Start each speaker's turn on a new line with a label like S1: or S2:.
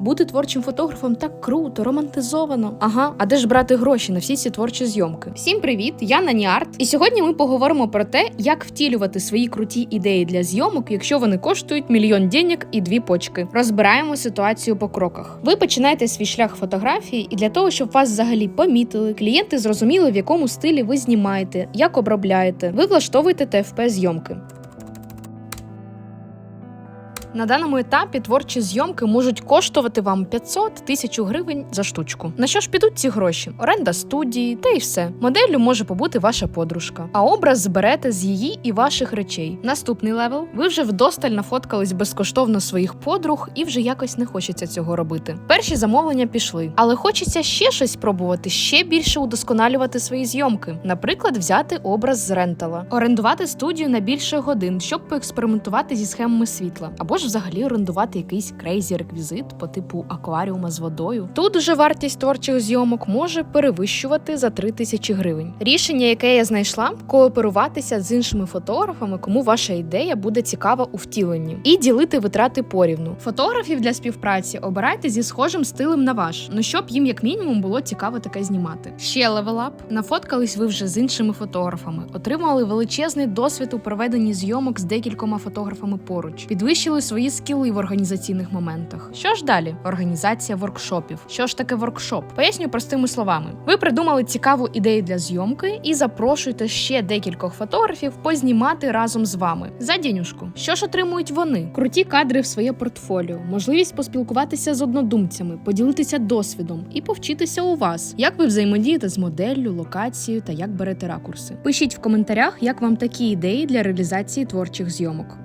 S1: Бути творчим фотографом так круто, романтизовано. Ага, а де ж брати гроші на всі ці творчі зйомки? Всім привіт! Я Наніарт. І сьогодні ми поговоримо про те, як втілювати свої круті ідеї для зйомок, якщо вони коштують мільйон денег і дві почки. Розбираємо ситуацію по кроках. Ви починаєте свій шлях фотографії, і для того, щоб вас взагалі помітили, клієнти зрозуміли, в якому стилі ви знімаєте, як обробляєте. Ви влаштовуєте ТФП зйомки. На даному етапі творчі зйомки можуть коштувати вам 500 тисяч гривень за штучку. На що ж підуть ці гроші? Оренда студії, та й все. Моделлю може побути ваша подружка, а образ зберете з її і ваших речей. Наступний левел. Ви вже вдосталь нафоткались безкоштовно своїх подруг, і вже якось не хочеться цього робити. Перші замовлення пішли, але хочеться ще щось спробувати, ще більше удосконалювати свої зйомки. Наприклад, взяти образ з рентала, орендувати студію на більше годин, щоб поекспериментувати зі схемами світла, або взагалі орендувати якийсь крейзі реквізит по типу акваріума з водою. Тут уже вартість творчих зйомок може перевищувати за 3 тисячі гривень. Рішення, яке я знайшла, кооперуватися з іншими фотографами, кому ваша ідея буде цікава у втіленні, і ділити витрати порівну. Фотографів для співпраці обирайте зі схожим стилем на ваш, ну щоб їм як мінімум було цікаво таке знімати. Ще левелап. Нафоткались ви вже з іншими фотографами, отримали величезний досвід у проведенні зйомок з декількома фотографами поруч, підвищили свої скіли в організаційних моментах. Що ж далі? Організація воркшопів. Що ж таке воркшоп? Поясню простими словами. Ви придумали цікаву ідею для зйомки і запрошуєте ще декількох фотографів познімати разом з вами за дінюшку. Що ж отримують вони? Круті кадри в своє портфоліо, можливість поспілкуватися з однодумцями, поділитися досвідом і повчитися у вас, як ви взаємодієте з моделлю, локацією та як берете ракурси. Пишіть в коментарях, як вам такі ідеї для реалізації творчих зйомок.